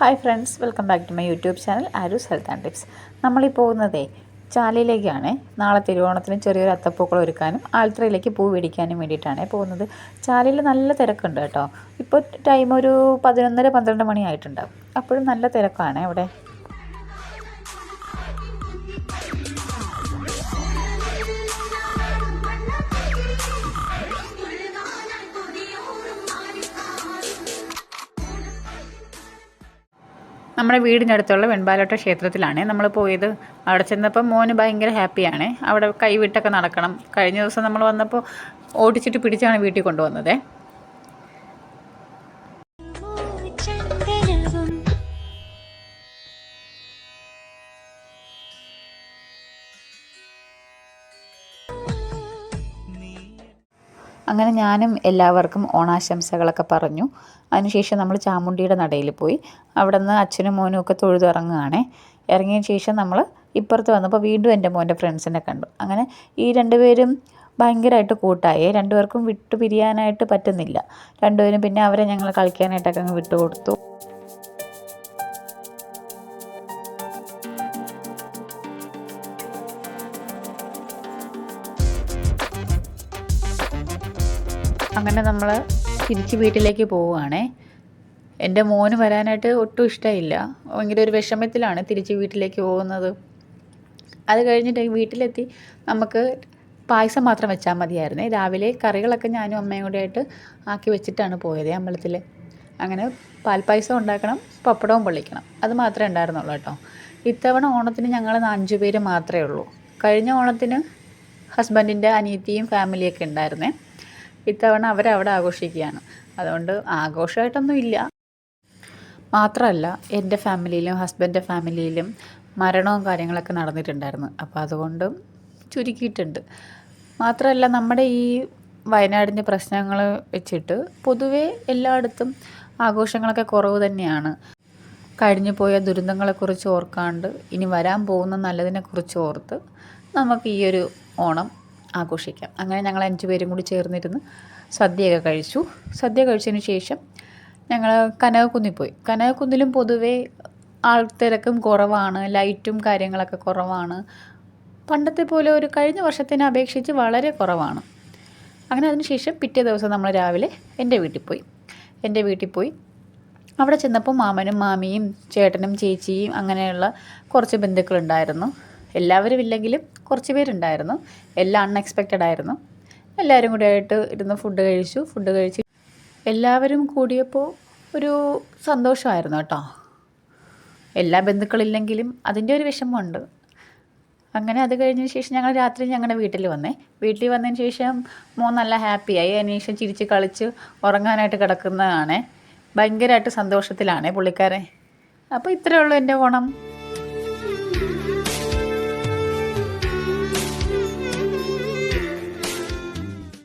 Hi friends welcome back to my YouTube channel Aarus health and tips. നമ്മളീ പോകുന്നതേ ചാലയിലേക്കാണ് നാളെ തിരുവോണത്തിന് ചെറിയൊരു അത്തപ്പൂക്കൾ ഒരുക്കാനും ആൽത്തറയിലേക്ക് പൂ മേടിക്കാനും വേണ്ടിയിട്ടാണ് പോകുന്നത്. ചാലയിൽ നല്ല തിരക്കുണ്ട് കേട്ടോ. ഇപ്പോൾ ടൈം ഒരു പതിനൊന്നര പന്ത്രണ്ട് മണി ആയിട്ടുണ്ടാവും. അപ്പോഴും നല്ല തിരക്കാണ് അവിടെ. നമ്മുടെ വീടിനടുത്തുള്ള വെൺപാലോട്ട ക്ഷേത്രത്തിലാണ്. നമ്മൾ പോയത് അവിടെ ചെന്നപ്പോൾ മോന് ഭയങ്കര ഹാപ്പിയാണ്. അവിടെ കൈവിട്ടൊക്കെ നടക്കണം. കഴിഞ്ഞ ദിവസം നമ്മൾ വന്നപ്പോൾ ഓടിച്ചിട്ട് പിടിച്ചാണ് വീട്ടിൽ കൊണ്ടുവന്നത്. അങ്ങനെ ഞാനും എല്ലാവർക്കും ഓണാശംസകളൊക്കെ പറഞ്ഞു. അതിനുശേഷം നമ്മൾ ചാമുണ്ടിയുടെ നടയിൽ പോയി. അവിടെ നിന്ന് അച്ഛനും മോനും ഒക്കെ തൊഴുതിറങ്ങുകയാണേ. ഇറങ്ങിയ ശേഷം നമ്മൾ ഇപ്പുറത്ത് വന്നപ്പോൾ വീണ്ടും എന്റെ മോന്റെ ഫ്രണ്ട്സിനെ കണ്ടു. അങ്ങനെ ഈ രണ്ടുപേരും ഭയങ്കരമായിട്ട് കൂട്ടായി. രണ്ടുപേർക്കും വിട്ടു പിരിയാനായിട്ട് പറ്റുന്നില്ല. രണ്ടുപേരും പിന്നെ അവരെ ഞങ്ങൾ കളിക്കാനായിട്ടൊക്കെ അങ്ങ് വിട്ടുകൊടുത്തു. അങ്ങനെ നമ്മൾ തിരിച്ച് വീട്ടിലേക്ക് പോവുകയാണേ. എന്റെ മോന് വരാനായിട്ട് ഒട്ടും ഇഷ്ടമില്ല. ഭയങ്കര ഒരു വിഷമത്തിലാണ് തിരിച്ച് വീട്ടിലേക്ക് പോകുന്നത്. അത് കഴിഞ്ഞിട്ട് വീട്ടിലെത്തി നമുക്ക് പായസം മാത്രം വെച്ചാൽ മതിയായിരുന്നേ. രാവിലെ കറികളൊക്കെ ഞാനും അമ്മയും കൂടെ ആയിട്ട് ആക്കി വെച്ചിട്ടാണ് പോയത് അമ്പലത്തിൽ അങ്ങനെ പാൽപ്പായസം ഉണ്ടാക്കണം പപ്പടവും പൊള്ളിക്കണം. അത് മാത്രമേ ഉണ്ടായിരുന്നുള്ളൂ കേട്ടോ. ഇത്തവണ ഓണത്തിന് ഞങ്ങൾ അഞ്ചു പേര് മാത്രമേ ഉള്ളൂ. കഴിഞ്ഞ ഓണത്തിന് ഹസ്ബൻഡിന്റെ അനിയത്തിയും ഫാമിലിയൊക്കെ ഉണ്ടായിരുന്നേ. ഇത്തവണ അവരവിടെ ആഘോഷിക്കുകയാണ്. അതുകൊണ്ട് ആഘോഷമായിട്ടൊന്നും ഇല്ല. മാത്രമല്ല എന്റെ ഫാമിലിയിലും ഹസ്ബൻഡിന്റെ ഫാമിലിയിലും മരണവും കാര്യങ്ങളൊക്കെ നടന്നിട്ടുണ്ടായിരുന്നു. അപ്പോൾ അതുകൊണ്ട് ചുരുക്കിയിട്ടുണ്ട്. മാത്രമല്ല നമ്മുടെ ഈ വയനാടിന്റെ പ്രശ്നങ്ങൾ വെച്ചിട്ട് പൊതുവേ എല്ലായിടത്തും ആഘോഷങ്ങളൊക്കെ കുറവ് തന്നെയാണ്. കഴിഞ്ഞു പോയ ദുരന്തങ്ങളെക്കുറിച്ച് ഓർക്കാണ്ട് ഇനി വരാൻ പോകുന്ന നല്ലതിനെക്കുറിച്ച് ഓർത്ത് നമുക്ക് ഈ ഒരു ഓണം ആഘോഷിക്കാം. അങ്ങനെ ഞങ്ങൾ അഞ്ച് പേരും കൂടി ചേർന്നിരുന്ന് സദ്യയൊക്കെ കഴിച്ചു. സദ്യ കഴിച്ചതിന് ശേഷം ഞങ്ങൾ കനകക്കുന്നിൽ പോയി. കനകക്കുന്നിലും പൊതുവേ ആൾത്തിരക്കും കുറവാണ് ലൈറ്റും കാര്യങ്ങളൊക്കെ കുറവാണ്. പണ്ടത്തെ പോലെ ഒരു കഴിഞ്ഞ വർഷത്തിനെ അപേക്ഷിച്ച് വളരെ കുറവാണ്. അങ്ങനെ അതിനുശേഷം പിറ്റേ ദിവസം നമ്മൾ രാവിലെ എന്റെ വീട്ടിൽ പോയി. എന്റെ വീട്ടിൽ പോയി. അവിടെ ചെന്നപ്പോൾ മാമനും മാമിയും ചേട്ടനും ചേച്ചിയും അങ്ങനെയുള്ള കുറച്ച് ബന്ധുക്കളുണ്ടായിരുന്നു. എല്ലാവരും ഇല്ലെങ്കിലും കുറച്ച് പേരുണ്ടായിരുന്നു. എല്ലാം അൺഎക്സ്പെക്റ്റഡ് ആയിരുന്നു. എല്ലാവരും കൂടി ആയിട്ട് ഇരുന്ന് ഫുഡ് കഴിച്ചു. ഫുഡ് കഴിച്ച് എല്ലാവരും കൂടിയപ്പോൾ ഒരു സന്തോഷമായിരുന്നു കേട്ടോ. എല്ലാ ബന്ധുക്കളില്ലെങ്കിലും അതിന്റെ ഒരു വിഷമമുണ്ട്. അങ്ങനെ അത് കഴിഞ്ഞതിന് ശേഷം ഞങ്ങൾ രാത്രി ഞങ്ങളുടെ വീട്ടിൽ വന്നേ. വീട്ടിൽ വന്നതിന് ശേഷം മോൻ നല്ല ഹാപ്പിയായി. അതിന് ശേഷം ചിരിച്ച് കളിച്ച് ഉറങ്ങാനായിട്ട് കിടക്കുന്നതാണ്. ഭയങ്കരമായിട്ട് സന്തോഷത്തിലാണ് പുള്ളിക്കാരെ അപ്പോൾ ഇത്രയേ ഉള്ളൂ എന്റെ ഓണം